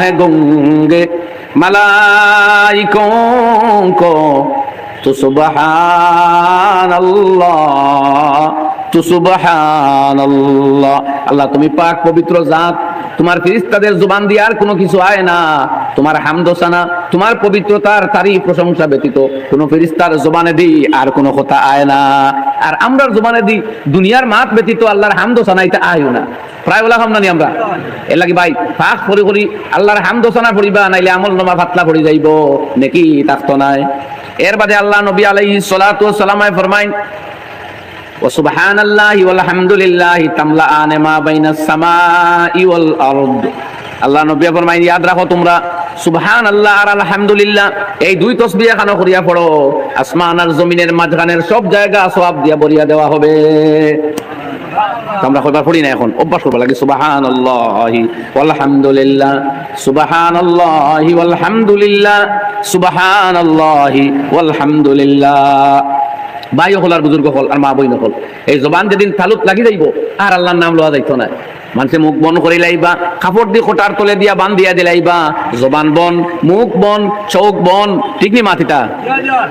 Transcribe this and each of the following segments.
है गुंगे मलाइकों को तो सुबहान अल्लाह तो सुबहान अल्लाह अल्लाह तुम्हें पाक पवित्र जात তোমার ফিরিস্তাদের জুবান দিয়ে আর কোনো কিছু আয় না। তোমার হামদোসানা, তোমার পবিত্রতার তারই প্রশংসা ব্যতীত কোনো ফিরিস্তার জবানে দি আর কোনো কথা আয় না। আর আমরার জবানে দি দুনিয়ার মাত ব্যতীত আল্লাহর হামদোসানা এটা আয়ও না। প্রায় বলা হামনানি আমরা? এর লাগি ভাই, ফাঁক করি করি আল্লাহর হামদোসানা পড়িবা নাইলে আমল নমা ফাতলা পড়ি যাইব, নাকি তাকতো নাই। এর বাদে আল্লাহ নবী আলাইহিস সালাতু সালামায় ফরমাইন وسبحان الله والحمد لله تملأان ما بين السماء والأرض আল্লাহ নবী ফরমাই ইয়াদ রাখো তোমরা সুবহান আল্লাহ আর আলহামদুলিল্লাহ এই দুই তসবিহ এখানে করিয়া পড়ো আসমান আর জমিনের মাঝখানের সব জায়গা সওয়াব দিয়া ভরিয়া দেওয়া হবে তো আমরা কয়বার পড়ি না এখন অভ্যাস করবো লাগে সুবাহান আল্লাহি আলহামদুলিল্লাহ সুবাহান আল্লাহি আলহামদুলিল্লাহ সুবাহান আল্লাহি আলহামদুলিল্লাহ ভাই হল আর বুজুর্গ হল আর মা বই হল। এই জবান যেদিন তালুক লাগি যাইব, আর আল্লাহর নাম লওয়া যাইতো না। মানুষে মুখ বন করে লাইবা, কাপড় দিয়ে কোটার তলে দিয়া বান দিয়া দিলাইবা জবান বন, মুখ বন চৌক বন, ঠিক নি মাথিটা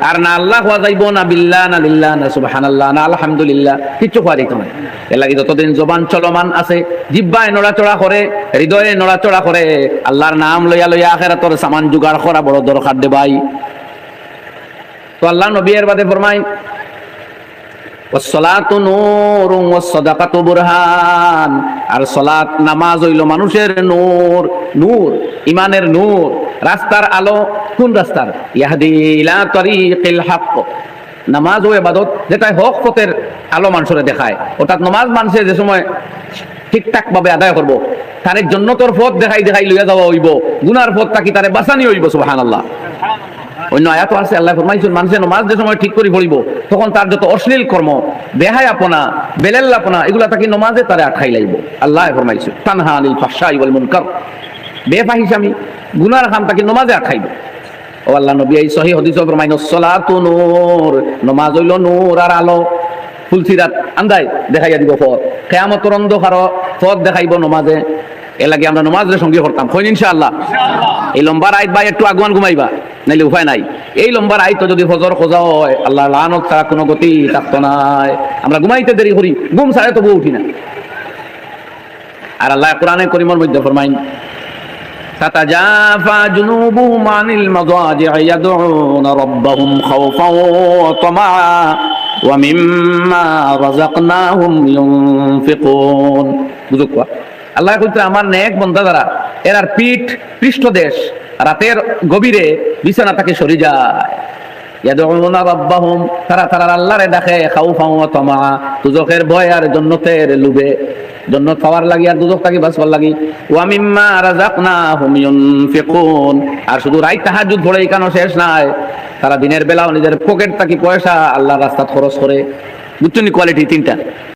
আর না আল্লাহ হওয়া যাইব, না বিল্লা না লিল্লাহ, না সুবহানাল্লাহ, না আলহামদুলিল্লাহ, কিচ্ছু হওয়া যাইতো না। এর লাগি যতদিন জবান চলমান আছে, জিব্বায় নড়াচড়া করে, হৃদয়ে নড়াচড়া করে, আল্লাহর নাম লইয়া লইয়া আখেরাতর সামান জোগাড় করা বড় দরকার দে ভাই। তো আল্লাহ নবী এর বাদে ফরমাই ওয়াসসালাতু নূরুন ওয়াসসাদাকাতু বুরহান। আর সালাত নামাজ হইল মানুষের নূর নূর ইমানের নূর। রাস্তার আলো কোন রাস্তার? ইয়াহদি ইলা তরিকিল হক। নামাজ ও ইবাদত যেটা হক, পথের আলো মানুষের দেখায়। অর্থাৎ নামাজ মানুষে যে সময় ঠিকঠাক ভাবে আদায় করব, তার জন্য তোর পথ দেখাই দেখাই লইয়া যাওয়া হইব। গুনার পথ তাকি তারে বাঁচানি হইব, সুবহানাল্লাহ? অন্য আয়াত আছে, আল্লাহ ফরমাইছেন মানুষের নামাজ যে সময় ঠিক করে পড়িব, তখন তার যত অশ্লীল কর্ম বেহায় আপনা বেলেল্লাপনা, এগুলা তাকে নমাজে তারে আটকাই লাইব। আল্লাহ ফরমাইছে, তানহা আনিল ফাহশাই ওয়াল মুনকার। বেফাহিশামি গুনার কাম তাকে নমাজে আটকাইব। ও আল্লাহ নবী, এই সহি হদিস ফরমাইন, সলাতু নূর নমাজ হইল নূর আর আলো। ফুলসিরাত আন্দাই দেখাইয়া দিব পথ কেয়ামতর অন্ধকার পথ দেখাইব নমাজে। এ লাগে আমরা নমাজের সঙ্গে করতাম কইন ইনশাআল্লাহ এই লম্বার আইত ভাই একটু আগুয়ান ঘুমাইবা নাইলে উপায় নাই এই লম্বার আইত যদি ফজর খোঁজা হয় আল্লাহ লানত ছাড়া কোনো গতি থাকতো নাই আমরা ঘুমাইতে দেরি করি ঘুম ছাড়ে তবু উঠি না আর আল্লাহ কোরআনে করিমর মধ্যে ফরমাইন تتجافى جنوبهم عن المضاجع يدعون ربهم خوفا وطمعا ومما رزقناهم ينفقون বুঝুক আল্লাহ কইতে আমার নেক বন্ধা দ্বারা এরার পিঠ পৃষ্ঠদেশ রাতের গভীরে বিছানা তাকে সরি যায়। তারা ভয় আর লুবে। লাগি আর দুজক থাকি বাঁচবার লাগি। আর শুধু পড়ে কেন শেষ নাই। তারা দিনের বেলাও নিজের পকেট থাকি পয়সা, আল্লাহর রাস্তাত খরচ করে। বুঝছেন কোয়ালিটি তিনটা।